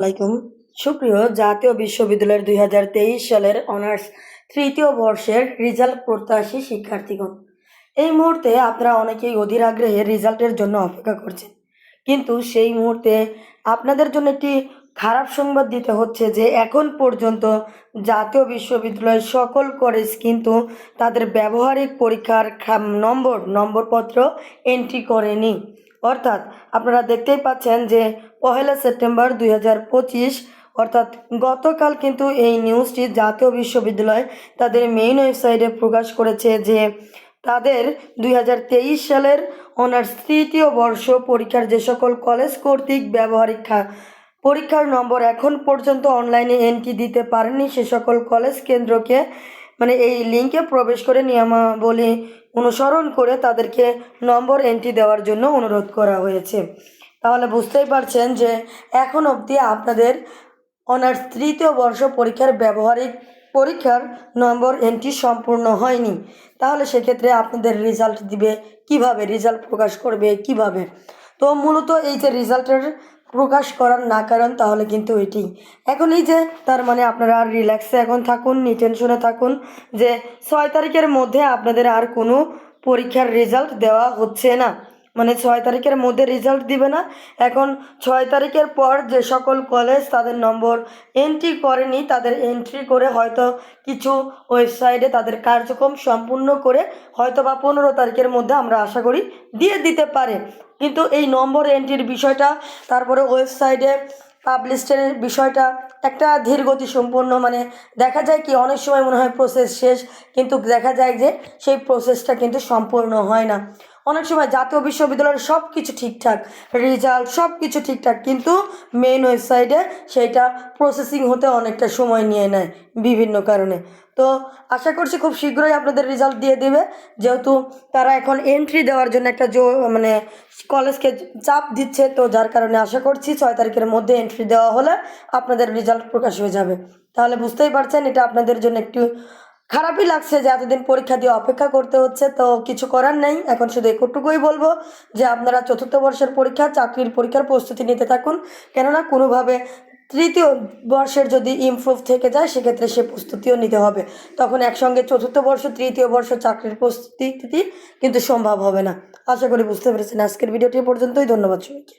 আলাইকুম। সুপ্রিয়, জাতীয় বিশ্ববিদ্যালয়ের দুই হাজার তেইশ সালের অনার্স তৃতীয় বর্ষের রেজাল্ট প্রত্যাশী শিক্ষার্থীগণ, এই মুহূর্তে আপনারা অনেকেই অধীর আগ্রহে রেজাল্টের জন্য অপেক্ষা করছেন। কিন্তু সেই মুহূর্তে আপনাদের জন্য একটি খারাপ সংবাদ দিতে হচ্ছে যে, এখন পর্যন্ত জাতীয় বিশ্ববিদ্যালয়ের সকল কলেজ কিন্তু তাদের ব্যবহারিক পরীক্ষার নম্বর, নম্বরপত্র এন্ট্রি করেনি। অর্থাৎ আপনারা দেখতেই পাচ্ছেন যে পহেলা সেপ্টেম্বর দুই হাজার পঁচিশ, অর্থাৎ গতকাল কিন্তু এই নিউজটি জাতীয় বিশ্ববিদ্যালয় তাদের মেইন ওয়েবসাইটে প্রকাশ করেছে যে তাদের দুই হাজার তেইশ সালের অনার্স তৃতীয় বর্ষ পরীক্ষার যে সকল কলেজ কর্তৃক ব্যবহারিক পরীক্ষার নম্বর এখন পর্যন্ত অনলাইনে এন্ট্রি দিতে পারেনি সে সকল কলেজ কেন্দ্রকে। মানে এই লিঙ্কে প্রবেশ করে নিয়মাবলী অনুসরণ করে তাদেরকে নম্বর এন্ট্রি দেওয়ার জন্য অনুরোধ করা হয়েছে। তাহলে বুঝতেই পারছেন যে এখন অবধি আপনাদের অনার্স তৃতীয় বর্ষ পরীক্ষার ব্যবহারিক পরীক্ষার নম্বর এন্ট্রি সম্পূর্ণ হয়নি। তাহলে সেক্ষেত্রে আপনাদের রেজাল্ট দিবে, কীভাবে রেজাল্ট প্রকাশ করবে, কীভাবে? তো মূলত এই যে রেজাল্টের প্রকাশ করার না কারণ তাহলে কিন্তু এটি। এখন এই যে, তার মানে আপনারা আর রিল্যাক্সে এখন থাকুন নিটেনশনে থাকুন যে, ছয় তারিখের মধ্যে আপনাদের আর কোনো পরীক্ষার রেজাল্ট দেওয়া হচ্ছে না। মানে ছয় তারিখের মধ্যে রেজাল্ট দিবে না। এখন ছয় তারিখের পর যে সকল কলেজ তাদের নম্বর এন্ট্রি করেনি, তাদের এন্ট্রি করে হয়তো কিছু ওয়েবসাইটে তাদের কার্যক্রম সম্পূর্ণ করে হয়তো বা পনেরো তারিখের মধ্যে আমরা আশা করি দিয়ে দিতে পারে। কিন্তু এই নম্বর এন্ট্রির বিষয়টা, তারপরে ওয়েবসাইটে পাবলিশের বিষয়টা একটা ধীরগতি সম্পূর্ণ মানে দেখা যায় কি অনেক সময় মনে হয় প্রসেস শেষ, কিন্তু দেখা যায় যে সেই প্রসেসটা কিন্তু সম্পূর্ণ হয় না। অনেক সময় জাতীয় বিশ্ববিদ্যালয়ের সব কিছু ঠিকঠাক, রেজাল্ট সব কিছু ঠিকঠাক, কিন্তু মেন ওয়েবসাইটে সেইটা প্রসেসিং হতে অনেকটা সময় নিয়ে নেয় বিভিন্ন কারণে। তো আশা করছি খুব শীঘ্রই আপনাদের রেজাল্ট দিয়ে দেবে। যেহেতু তারা এখন এন্ট্রি দেওয়ার জন্য একটা জো মানে কলেজকে চাপ দিচ্ছে, তো যার কারণে আশা করছি ছয় তারিখের মধ্যে এন্ট্রি দেওয়া হলে আপনাদের রেজাল্ট প্রকাশ হয়ে যাবে। তাহলে বুঝতেই পারছেন, এটা আপনাদের জন্য একটু খারাপই লাগছে যে এতদিন পরীক্ষা দিয়ে অপেক্ষা করতে হচ্ছে, তো কিছু করার নেই। এখন শুধু একটুকুই বলব যে আপনারা চতুর্থ বর্ষের পরীক্ষা, চাকরির পরীক্ষার প্রস্তুতি নিতে থাকুন। কেননা কোনোভাবে তৃতীয় বর্ষের যদি ইমপ্রুভ থেকে যায়, সেক্ষেত্রে সে প্রস্তুতিও নিতে হবে। তখন একসঙ্গে চতুর্থ বর্ষ, তৃতীয় বর্ষ চাকরির প্রস্তুতি কিন্তু সম্ভব হবে না। আশা করি বুঝতে পেরেছেন। আজকের ভিডিওটি পর্যন্তই। ধন্যবাদ সবাইকে।